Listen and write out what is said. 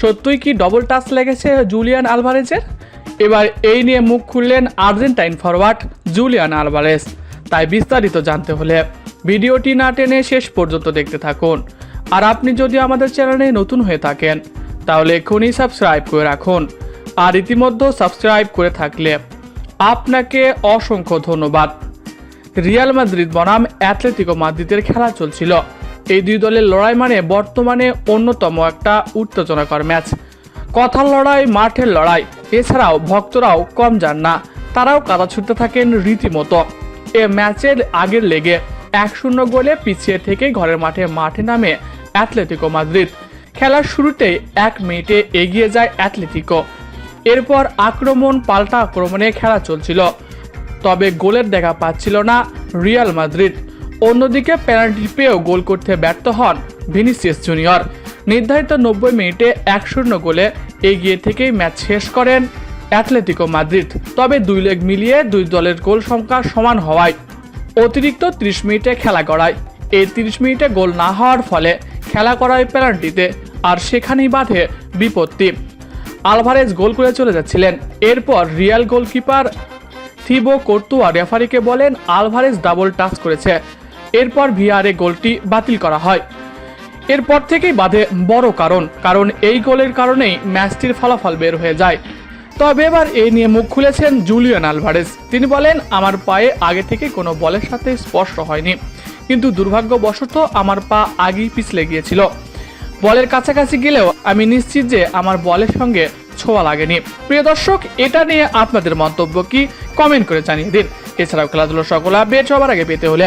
সত্যই কি double touch লেগেছে জুলিয়ান আলভারেজের? এবার এই নিয়ে মুখ খুললেন আর্জেন্টাইন ফরওয়ার্ড জুলিয়ান আলভারেজ। তাই বিস্তারিত জানতে হলে ভিডিওটি না টেনে শেষ পর্যন্ত দেখতে থাকুন। আর আপনি যদি আমাদের চ্যানেলে নতুন হয়ে থাকেন, তাহলে এক্ষুনি সাবস্ক্রাইব করে রাখুন। আর ইতিমধ্যে সাবস্ক্রাইব করে থাকলে আপনাকে অসংখ্য ধন্যবাদ। রিয়াল মাদ্রিদ বনাম অ্যাথলেটিকো মাদ্রিদের খেলা চলছিল। এই দুই দলের লড়াই মানে বর্তমানে অন্যতম একটা উত্তেজনাকর ম্যাচ। কথার লড়াই, মাঠের লড়াই, এছাড়াও ভক্তরাও কম যান না, তারাও কাদা ছুটতে থাকেন রীতিমতো। এ ম্যাচের আগের লেগে এক শূন্য গোলে পিছিয়ে থেকে ঘরের মাঠে মাঠে নামে অ্যাথলেটিকো মাদ্রিদ। খেলার শুরুতেই এক মিনিটে এগিয়ে যায় অ্যাথলেটিকো এরপর আক্রমণ, পাল্টা আক্রমণে খেলা চলছিল। তবে গোলের দেখা পাচ্ছিল না রিয়াল মাদ্রিদ। অন্যদিকে পেনাল্টি পেয়েও গোল করতে ব্যর্থ হন ভিনিসিয়াস জুনিয়র। নির্ধারিত নব্বই মিনিটে এক শূন্য গোলে এগিয়ে থেকেই ম্যাচ শেষ করেন অ্যাথলেটিকো মাদ্রিদ। তবে দুই লেগ মিলিয়ে দুই দলের গোল সংখ্যা সমান হওয়ায় অতিরিক্ত 30 মিনিটে খেলা করায় এই 30 মিনিটে গোল না হওয়ার ফলে খেলা করায় পেনাল্টিতে আর সেখানেই বাঁধে বিপত্তি। আলভারেজ গোল করে চলে যাচ্ছিলেন। এরপর রিয়াল গোলকিপার থিবো কর্তুয়া রেফারিকে বলেন, আলভারেজ ডাবল টাচ করেছে। এরপর ভিআরে গোলটি বাতিল করা হয়। এরপর থেকেই বাধে বড় কারণ কারণ এই গোলের কারণেই ম্যাচটির ফলাফল বের হয়ে যায়। তবে এবার এই নিয়ে মুখ খুলেছেন জুলিয়ান আলভারেজ। তিনি বলেন, আমার পায়ে আগে থেকে কোনো বলের সাথে স্পর্শ হয়নি, কিন্তু দুর্ভাগ্যবশত আমার পা আগেই পিছলে গিয়েছিল। বলের কাছাকাছি গেলেও আমি নিশ্চিত যে আমার বলের সঙ্গে ছোঁয়া লাগেনি। প্রিয় দর্শক, এটা নিয়ে আপনাদের মন্তব্য কি? কমেন্ট করে জানিয়ে দিন। এছাড়াও খেলাধুলোর সকল আপডেট সবার আগে পেতে হলে